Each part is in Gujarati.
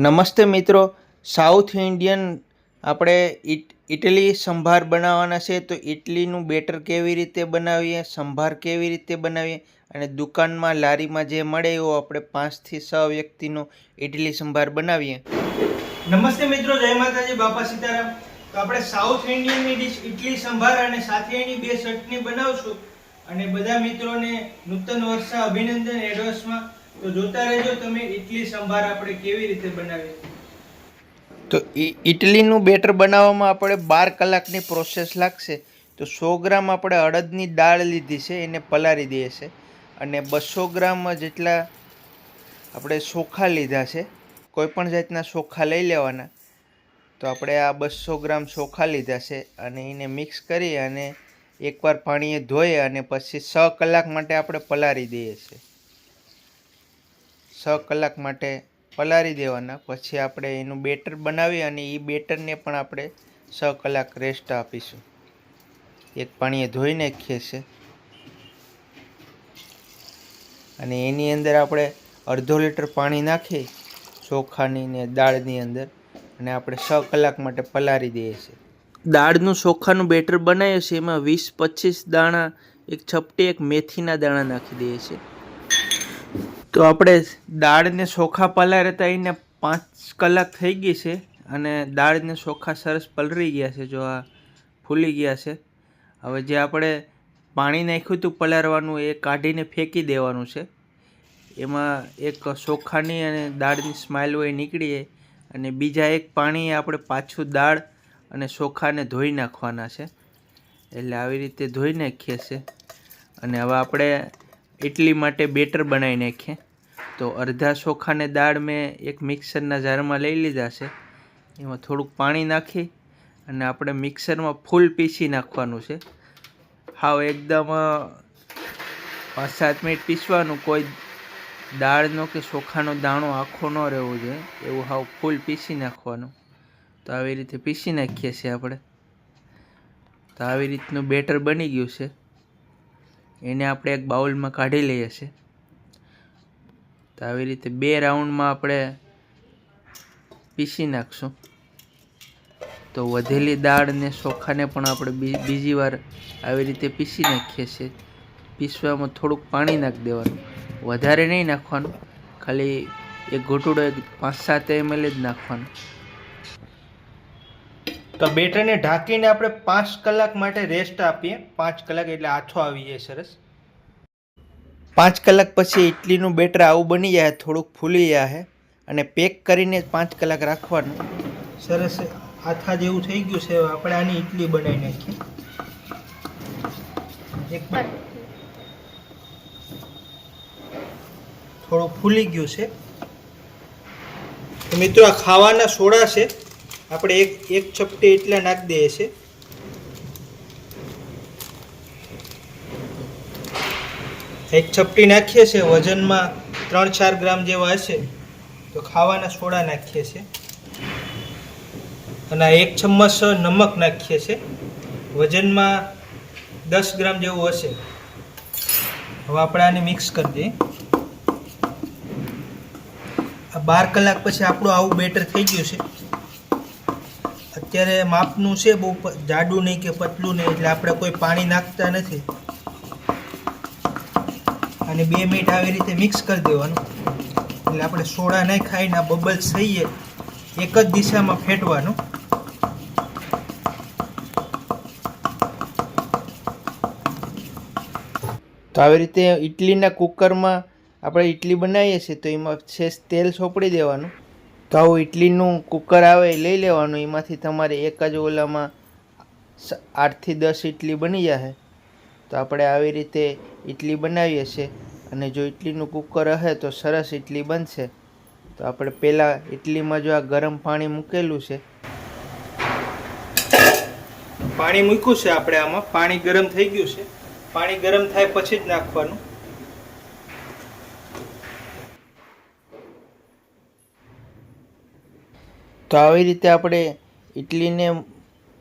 નમસ્તે મિત્રો. સાઉથ ઇન્ડિયન આપણે ઇટલી સંભાર બનાવવાના છે. તો ઇડલીનું બેટર કેવી રીતે બનાવીએ? સંભાર કેવી રીતે બનાવીએ? અને દુકાનમાં લારીમાં જે મળે એવો આપણે પાંચથી છ વ્યક્તિનો ઇડલી સંભાર બનાવીએ. નમસ્તે મિત્રો, જય માતાજી, બાપા સીતારામ. તો આપણે સાઉથ ઇન્ડિયનની ડીશ ઇડલી સંભાર અને સાથે એની બે ચટણી બનાવશું. અને બધા મિત્રોને નૂતન વર્ષા અભિનંદન એડવાન્સમાં તો જોતા રહેજો તમે ઇડલી સંભાર આપણે કેવી રીતે બનાવીએ. તો ઇડલીનું બેટર બનાવવામાં આપણે બાર કલાકની પ્રોસેસ લાગશે. તો સો ગ્રામ આપણે અડદની દાળ લીધી છે, એને પલાળી દઈએ છે. અને બસો ગ્રામ જેટલા આપણે ચોખા લીધા છે કોઈપણ જાતના ચોખા લઈ લેવાના. તો આપણે આ બસો ગ્રામ ચોખા લીધા છે અને એને મિક્સ કરી અને એકવાર પાણીએ ધોઈ અને પછી છ કલાક માટે આપણે પલાળી દઈએ છીએ. છ કલાક માટે પલાળી દેવાના. પછી આપણે એનું બેટર બનાવી અને એ બેટરને પણ આપણે છ કલાક રેસ્ટ આપીશું. એક પાણીએ ધોઈ નાખીએ છીએ અને એની અંદર આપણે અડધો લીટર પાણી નાખી ચોખાની ને દાળની અંદર અને આપણે છ કલાક માટે પલાળી દઈએ છીએ. દાળનું ચોખાનું બેટર બનાવીએ છીએ એમાં વીસ પચીસ દાણા, એક છપટી, એક મેથીના દાણા નાખી દઈએ છીએ. તો આપણે દાળને ચોખા પલાળતા એને પાંચ કલાક થઈ ગઈ છે અને દાળને ચોખા સરસ પલળી ગયા છે, જો આ ફૂલી ગયા છે. હવે જે આપણે પાણી નાખ્યું હતું પલાળવાનું એ કાઢીને ફેંકી દેવાનું છે. એમાં એક ચોખાની અને દાળની સ્માઇલ હોય નીકળીએ અને બીજા એક પાણી આપણે પાછું દાળ અને ચોખાને ધોઈ નાખવાના છે. એટલે આવી રીતે ધોઈ નાખીએ છીએ અને હવે આપણે ઇડલી માટે બેટર બનાવી નાખીએ. તો અડધા ચોખાને દાળ મેં એક મિક્સરના જારમાં લઈ લીધા છે. એમાં થોડુંક પાણી નાખી અને આપણે મિક્સરમાં ફૂલ પીસી નાખવાનું છે. હાવ એકદમ પાંચ સાત મિનિટ પીસવાનું. કોઈ દાળનો કે ચોખાનો દાણો આખો ન રહેવો જોઈએ. એવું હાવ ફૂલ પીસી નાખવાનું. તો આવી રીતે પીસી નાખીએ છીએ આપણે. તો આવી રીતનું બેટર બની ગયું છે. એને આપણે એક બાઉલમાં કાઢી લઈએ છીએ. તો આવી રીતે બે રાઉન્ડમાં આપણે પીસી નાખશું. તો વધેલી દાળ ને ચોખાને પણ આપણે બીજી વાર આવી રીતે પીસી નાખીએ છીએ. પીસવામાં થોડુંક પાણી નાખી દેવાનું. વધારે નહીં નાખવાનું. ખાલી એક ઘૂંટડો એક પાંચ સાત એમએલ જ નાખવાનું. તો બેટરને ઢાંકીને આપણે પાંચ કલાક માટે રેસ્ટ આપીએ. પાંચ કલાક એટલે આછો આવી જાય સરસ. પાંચ કલાક પછી ઇડલીનું બેટર આવું બની જાય, થોડુંક ફૂલી જાય અને પેક કરીને પાંચ કલાક રાખવાનું. સરસ આથા જેવું થઈ ગયું છે આપણે આની ઇડલી બનાવી નાખીએ. એક થોડું ફૂલી ગયું છે. મિત્રો આ ખાવાના સોડા છે. આપણે એક એક ચપટી એટલા નાખી દઈએ છે એક ચપટી નાખીએ છીએ, વજનમાં ત્રણ ચાર ગ્રામ જેવા હશે, તો ખાવાના સોડા નાખીએ છીએ. અને એક ચમચ નમક નાખીએ છીએ, વજનમાં દસ ગ્રામ જેવું હશે. હવે આપણે આને મિક્સ કરી દઈએ. આ બાર કલાક પછી આપણું આવું બેટર થઈ ગયું છે. અત્યારે માપનું છે બહુ જાડું નહીં કે પતલું નહીં, એટલે આપણે કોઈ પાણી નાખતા નથી. અને બે મિનિટ આવી રીતે મિક્સ કરી દેવાનું. એટલે આપણે સોડા નહીં ખાઈને આ બબલ્સ થઈએ, એક જ દિશામાં ફેટવાનું. તો આવી રીતે ઇડલીના કુકરમાં આપણે ઇડલી બનાવીએ છીએ, તો એમાં શેષ તેલ સોપડી દેવાનું. આવું ઇડલીનું કુકર આવે એ લઈ લેવાનું. એમાંથી તમારે એક જ ઓલામાં આઠથી દસ ઇડલી બની જશે તો આપણે આવી રીતે ઇડલી બનાવીએ છીએ. અને જો ઇડલીનું કુકર હશે તો સરસ ઇડલી બનશે. તો આપણે પહેલાં ઇડલીમાં જો આ ગરમ પાણી મૂકેલું છે. પાણી મૂક્યું છે આપણે આમાં. પાણી ગરમ થઈ ગયું છે. પાણી ગરમ થાય પછી જ નાખવાનું. તો આવી રીતે આપણે ઇડલીને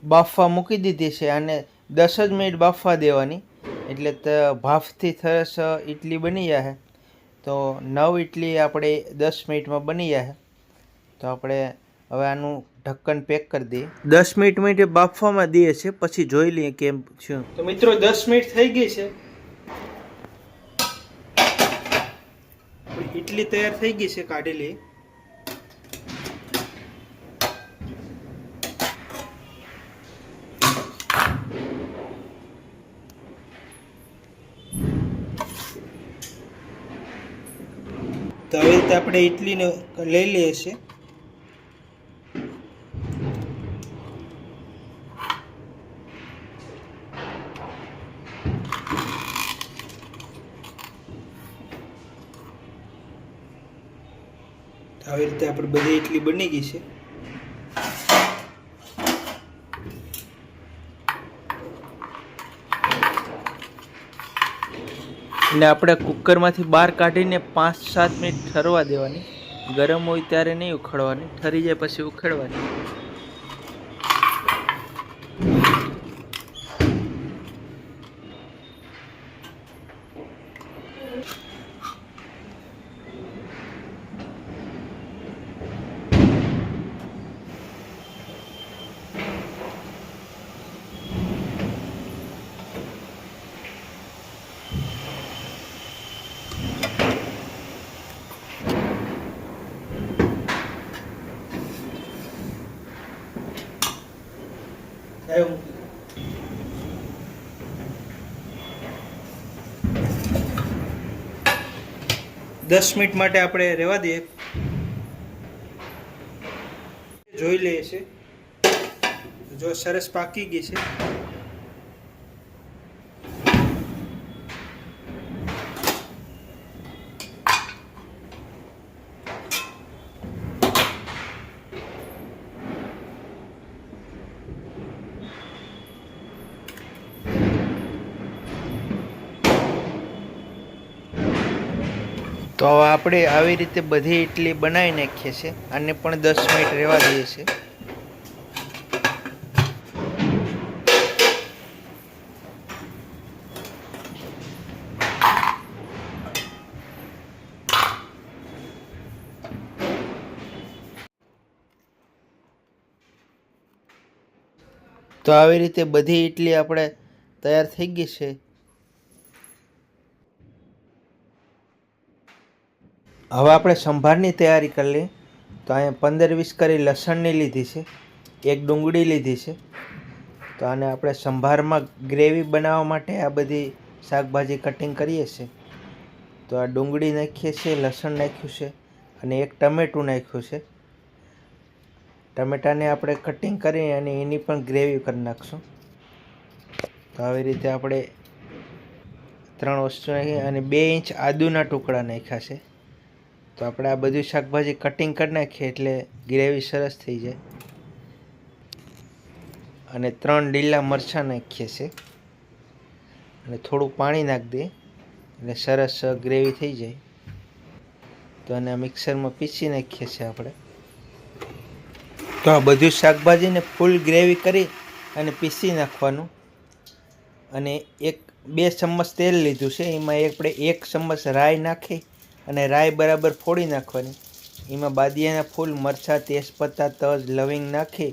બાફવા મૂકી દીધી છે અને દસ જ મિનિટ બાફવા દેવાની. એટલે ભાફથી સરસ ઇડલી બની જશે તો નવ ઇડલી આપણે દસ મિનિટમાં બની જશે તો આપણે હવે આનું ઢક્કન પેક કરી દઈએ. દસ મિનિટ મિનિટે બાફવામાં દઈએ છે, પછી જોઈ લઈએ કેમ શું તો મિત્રો દસ મિનિટ થઈ ગઈ છે. ઇડલી તૈયાર થઈ ગઈ છે, કાઢી લઈએ. રીતે આપણે ઇડલીને લઈ લઈએ છીએ. આવી રીતે આપણે બધી ઇડલી બની ગઈ છે. એટલે આપણે કુકરમાંથી બહાર કાઢીને પાંચ સાત મિનિટ ઠરવા દેવાની. ગરમ હોય ત્યારે નહીં ઉખડવાની, ઠરી જાય પછી ઉખેડવાની. દસ મિનિટ માટે આપણે રહેવા દઈએ. જોઈ લઈએ છીએ. જો સરસ પાકી ગઈ છે. તો હવે આપણે આવી રીતે બધી ઇડલી બનાવી નાખીએ છીએ આને પણ દસ મિનિટ રહેવા દઈએ છીએ. તો આવી રીતે બધી ઇડલી આપણે તૈયાર થઈ ગઈ છે. હવે આપણે સંભારની તૈયારી કરી લઈએ. તો અહીંયા પંદર વીસ કરી લસણની લીધી છે, એક ડુંગળી લીધી છે. તો આને આપણે સંભારમાં ગ્રેવી બનાવવા માટે આ બધી શાકભાજી કટિંગ કરીએ છીએ. તો આ ડુંગળી નાખીએ છીએ, લસણ નાખ્યું છે અને એક ટમેટું નાખ્યું છે. ટમેટાને આપણે કટિંગ કરી અને એની પણ ગ્રેવી કરી નાખશું. તો આવી રીતે આપણે ત્રણ વસ્તુ નાખી અને બે ઇંચ આદુના ટુકડા નાખ્યા છે. તો આપણે આ બધું શાકભાજી કટિંગ કરી નાખીએ એટલે ગ્રેવી સરસ થઈ જાય. અને ત્રણ લીલા મરચાં નાખીએ છીએ. અને થોડું પાણી નાખી દઈએ એટલે સરસ ગ્રેવી થઈ જાય. તો આને મિક્સરમાં પીસી નાખીએ છીએ આપણે. તો આ બધું શાકભાજીને ફૂલ ગ્રેવી કરી અને પીસી નાખવાનું. અને એક બે ચમચ તેલ લીધું છે. એમાં આપણે એક ચમચ રાઈ નાખી. અને રાય બરાબર ફોડી નાખવાની. એમાં બાદિયાના ફૂલ, મરચાં, તેજપત્તા, તજ, લવિંગ નાખી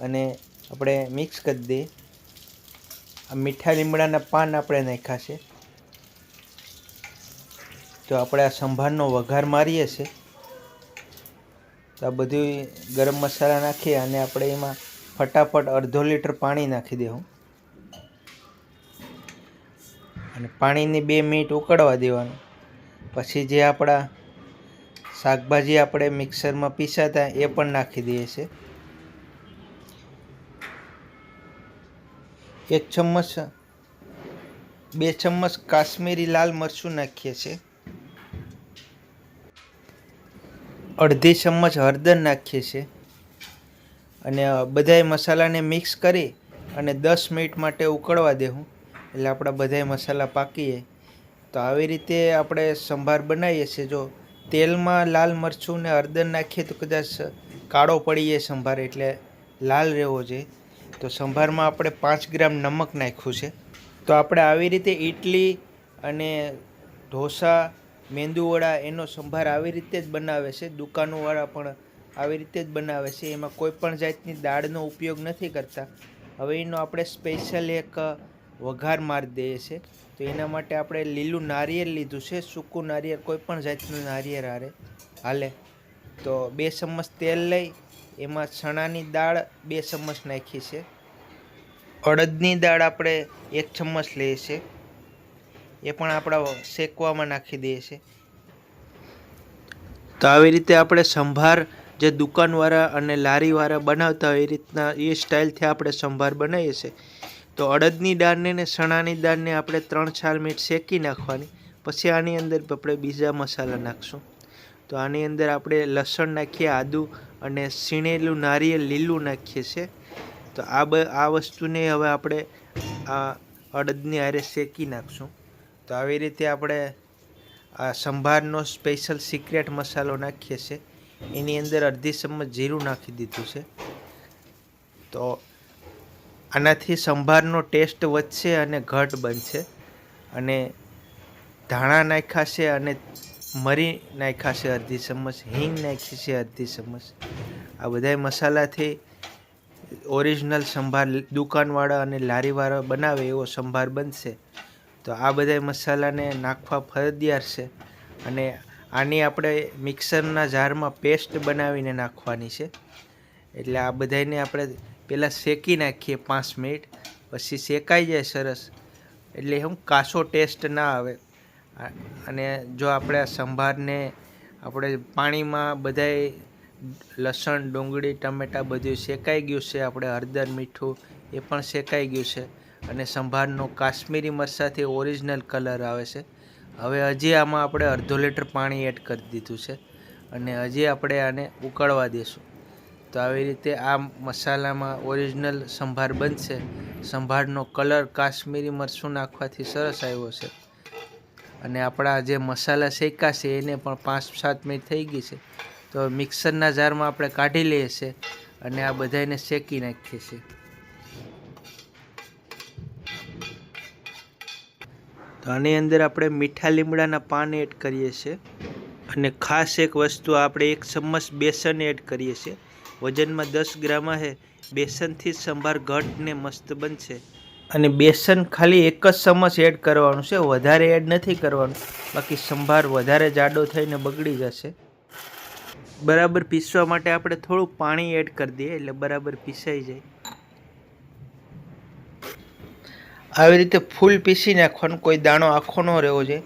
અને આપણે મિક્સ કરી દઈએ. આ મીઠા લીમડાના પાન આપણે નાખ્યા છે. તો આપણે આ સંભારનો વઘાર મારીએ છીએ તો આ બધું ગરમ મસાલા નાખી અને આપણે એમાં ફટાફટ અડધો લીટર પાણી નાખી દેવું. અને પાણીની બે મિનિટ ઉકળવા દેવાનું. પછી જે આપણા શાકભાજી આપણે મિક્સરમાં પીસાતા એ પણ નાખી દઈએ છીએ એક ચમચ, બે ચમચ કાશ્મીરી લાલ મરચું નાખીએ છીએ અડધી ચમચ હળદર નાખીએ છીએ અને બધાય મસાલાને મિક્સ કરી અને દસ મિનિટ માટે ઉકળવા દેવું. એટલે આપણા બધાય મસાલા પાકીએ. તો આવી રીતે આપણે સંભાર બનાવીએ છીએ. જો તેલમાં લાલ મરચું ને હળદર નાખીએ તો કદાચ કાળો પડી જાય સંભાર એટલે લાલ રહેવો જોઈએ. તો સંભારમાં આપણે પાંચ ગ્રામ નમક નાખ્યું છે. તો આપણે આવી રીતે ઇડલી અને ઢોસા મેંદુવડા એનો સંભાર આવી રીતે જ બનાવે છે. દુકાનોવાળા પણ આવી રીતે જ બનાવે છે. એમાં કોઈ પણ જાતની દાળનો ઉપયોગ નથી કરતા. હવે એનો આપણે સ્પેશિયલ એક વઘાર મારી દઈએ છીએ. તો એના માટે આપણે લીલું નારિયેળ લીધું છે, સૂકું નારિયેળ, કોઈ પણ જાતનું નારિયેળ હારે. હાલે. તો બે ચમચ તેલ લઈ, એમાં ચણાની દાળ બે ચમચ નાખી છે. અડદની દાળ આપણે એક ચમચ લઈએ છીએ એ પણ આપણા શેકવામાં નાખી દઈએ છીએ તો આવી રીતે આપણે સંભાર જે દુકાનવાળા અને લારીવાળા બનાવતા હોય એ રીતના એ સ્ટાઇલથી આપણે સંભાર બનાવીએ છીએ. તો અડદની દાળને ને ચણાની દાળને આપણે ત્રણ ચાર મિનિટ શેકી નાખવાની. પછી આની અંદર આપણે બીજા મસાલા નાખશું. તો આની અંદર આપણે લસણ નાખીએ, આદું અને સીણેલું નારિયેળ લીલું નાખીએ છીએ તો આ બ, આ વસ્તુને હવે આપણે આ અડદની હારે શેકી નાખશું. તો આવી રીતે આપણે આ સંભારનો સ્પેશિયલ સિક્રેટ મસાલો નાખીએ છીએ એની અંદર અડધી ચમચ જીરું નાખી દીધું છે. તો આનાથી સંભારનો ટેસ્ટ વધશે અને ઘટ બનશે. અને ધાણા નાખાશે અને મરી નાખાશે અડધી ચમચ, હિંગ નાખી અડધી ચમચ. આ બધાય મસાલાથી ઓરિજિનલ સંભાર દુકાનવાળા અને લારીવાળા બનાવે એવો સંભાર બનશે. તો આ બધા મસાલાને નાખવા ફરજિયાત છે. અને આની આપણે મિક્સરના જારમાં પેસ્ટ બનાવીને નાખવાની છે. એટલે આ બધાને આપણે પહેલાં શેકી નાખીએ પાંચ મિનિટ, પછી શેકાઈ જાય સરસ. એટલે શું કાસો ટેસ્ટ ના આવે. અને જો આપણે આ સંભારને આપણે પાણીમાં બધાય લસણ, ડુંગળી, ટમેટાં બધું શેકાઈ ગયું છે, આપણે હળદર, મીઠું એ પણ શેકાઈ ગયું છે. અને સંભારનો કાશ્મીરી મરસાથી ઓરિજિનલ કલર આવે છે. હવે હજી આમાં આપણે અડધો લીટર પાણી એડ કરી દીધું છે. અને હજી આપણે આને ઉકળવા દઈશું તો આવી રીતે આ મસાલામાં ઓરિજિનલ સંભાર બનશે. સંભારનો કલર કાશ્મીરી મરચું નાખવાથી સરસ આવ્યો છે. અને આપણા જે મસાલા શેકા છે એને પણ પાંચ સાત મિનિટ થઈ ગઈ છે. તો મિક્સરના જારમાં આપણે કાઢી લઈએ છીએ અને આ બધાને શેકી નાખીએ છીએ. તો આની અંદર આપણે મીઠા લીમડાના પાન એડ કરીએ છીએ. અને ખાસ એક વસ્તુ આપણે એક ચમચ બેસન એડ કરીએ છીએ. વજનમાં દસ ગ્રામ છે બેસનથી જ સંભાર ઘટ ને મસ્ત બનશે. અને બેસન ખાલી એક જ ચમચ એડ કરવાનું છે. વધારે એડ નથી કરવાનું. બાકી સંભાર વધારે જાડો થઈને બગડી જશે. બરાબર પીસવા માટે આપણે થોડું પાણી એડ કરી દઈએ એટલે બરાબર પીસાઈ જાય. આવી રીતે ફૂલ પીસી નાખવાનું કોઈ દાણો આખો ન રહેવો જોઈએ.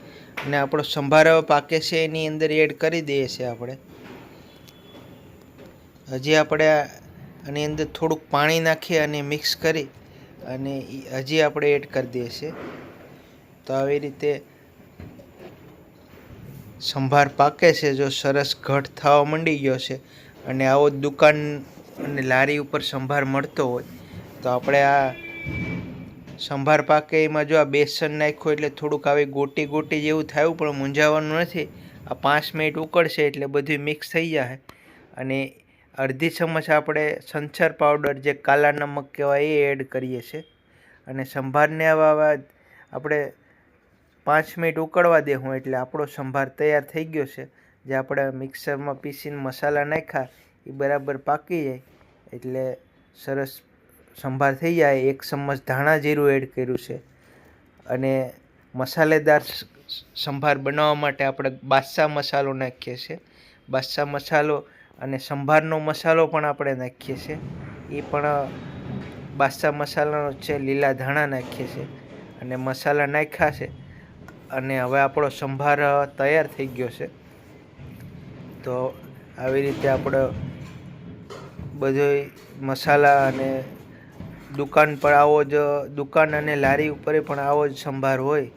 અને આપણો સંભાર પાકે છે એની અંદર એડ કરી દઈએ છીએ આપણે. હજી આપણે આની અંદર થોડુંક પાણી નાખી અને મિક્સ કરી અને હજી આપણે એડ કરી દઈએ છીએ. તો આવી રીતે સંભાર પાકે છે, જો સરસ ઘટ થવા માંડી ગયો છે અને આવો દુકાન અને લારી ઉપર સંભાર મળતો હોય, તો આપણે આ સંભાર પાકે એમાં જો આ બેસન નાખ્યું એટલે થોડુંક આવી ગોટી ગોટી જેવું થયું, પણ મૂંઝાવાનું નથી. આ પાંચ મિનિટ ઉકળશે એટલે બધું મિક્સ થઈ જાય અને અડધી ચમચ આપણે સંચર પાવડર જે કાલા નમક કહેવાય એ એડ કરીએ છીએ. અને સંભારને આવા આપણે પાંચ મિનિટ ઉકળવા દેવું એટલે આપણો સંભાર તૈયાર થઈ ગયો છે. જે આપણે મિક્સરમાં પીસીને મસાલા નાખ્યા, એ બરાબર પાકી જાય. એટલે સરસ સંભાર થઈ જાય. એક ચમચ ધાણા જીરું એડ કર્યું છે. અને મસાલેદાર સંભાર બનાવવા માટે આપણે બાદશાહ મસાલો નાખીએ છીએ. બાદશાહ મસાલો અને સંભારનો મસાલો પણ આપણે નાખીએ છીએ. એ પણ બાદશાહ મસાલાનો છે, લીલા ધાણા નાખીએ છીએ. અને મસાલા નાખ્યા છે. અને હવે આપણો સંભાર તૈયાર થઈ ગયો છે. તો આવી રીતે આપણે બધો મસાલા અને દુકાન પર આવો જ દુકાન અને લારી ઉપર પણ આવો જ સંભાર હોય.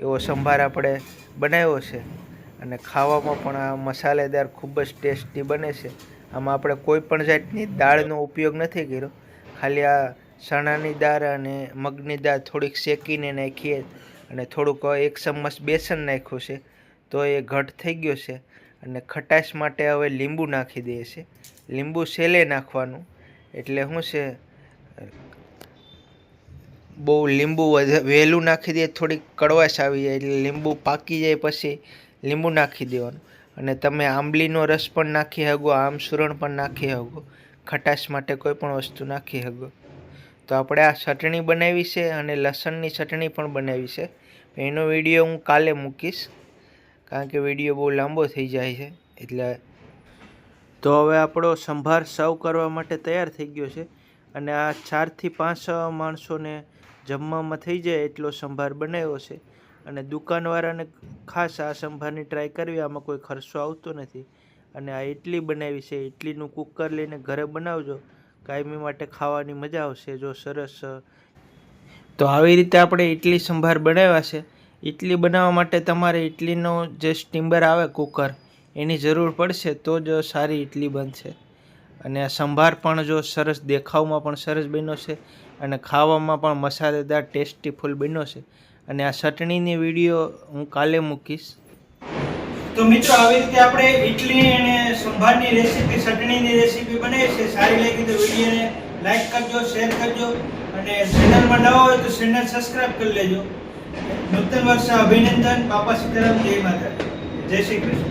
એવો સંભાર આપણે બનાવ્યો છે. અને ખાવામાં પણ આ મસાલેદાર ખૂબ જ ટેસ્ટી બને છે. આમાં આપણે કોઈ પણ જાતની દાળનો ઉપયોગ નથી કર્યો. ખાલી આ ચણાની દાળ અને મગની દાળ થોડીક શેકીને નાખીએ અને થોડુંક એક ચમચ બેસન નાખ્યું છે, તો એ ઘટ થઈ ગયો છે અને ખટાશ માટે હવે લીંબુ નાખી દઈએ છે લીંબુ સેલે નાખવાનું. એટલે શું છે, બહુ લીંબુ વહેલું નાખી દઈએ, થોડીક કડવાશ આવી જાય એટલે લીંબુ પાકી જાય પછી લીંબુ નાખી દેવાનું. અને તમે આંબલીનો રસ પણ નાખી શકો, આમ સુરણ પણ નાખી શકો. ખટાશ માટે કોઈ પણ વસ્તુ નાખી શકો. તો આપણે આ ચટણી બનાવી છે અને લસણની ચટણી પણ બનાવી છે. એનો વીડિયો હું કાલે મૂકીશ, કારણ કે વીડિયો બહુ લાંબો થઈ જાય છે, એટલે તો હવે આપણો સંભાર સર્વ કરવા માટે તૈયાર થઈ ગયો છે. અને આ ચારથી પાંચ માણસોને જમવામાં થઈ જાય એટલો સંભાર બનાવ્યો છે. અને દુકાનવાળાને ખાસ આ સંભારની ટ્રાય કરવી, આમાં કોઈ ખર્ચો આવતો નથી. અને આ ઇડલી બનાવી છે ઇડલીનું કુકર લઈને ઘરે બનાવજો. કાયમી માટે ખાવાની મજા આવશે, જો સરસ તો આવી રીતે આપણે ઇડલી સંભાર બનાવ્યા છે. ઇડલી બનાવવા માટે તમારે ઇડલીનો જે સ્ટીમ્બર આવે કુકર એની જરૂર પડશે તો જ સારી ઇડલી બનશે. અને આ સંભાર પણ જો સરસ દેખાવમાં પણ સરસ બન્યો છે અને ખાવામાં પણ મસાલેદાર ટેસ્ટીફુલ બન્યો છે. અને આ ચટણીની વીડિયો હું કાલે મૂકીશ. તો મિત્રો, આવી રીતે આપણે ઇડલી અને સંભારની રેસીપી ચટણીની રેસીપી બનાવી છે. સારી લાગી તો વિડીયોને લાઈક કરજો શેર કરજો અને ચેનલમાં નવા હોય તો ચેનલ સબસ્ક્રાઇબ કરી લેજો. નૂતન વર્ષ અભિનંદન. બાપા સીતારામ, જય માતા જય શ્રી કૃષ્ણ.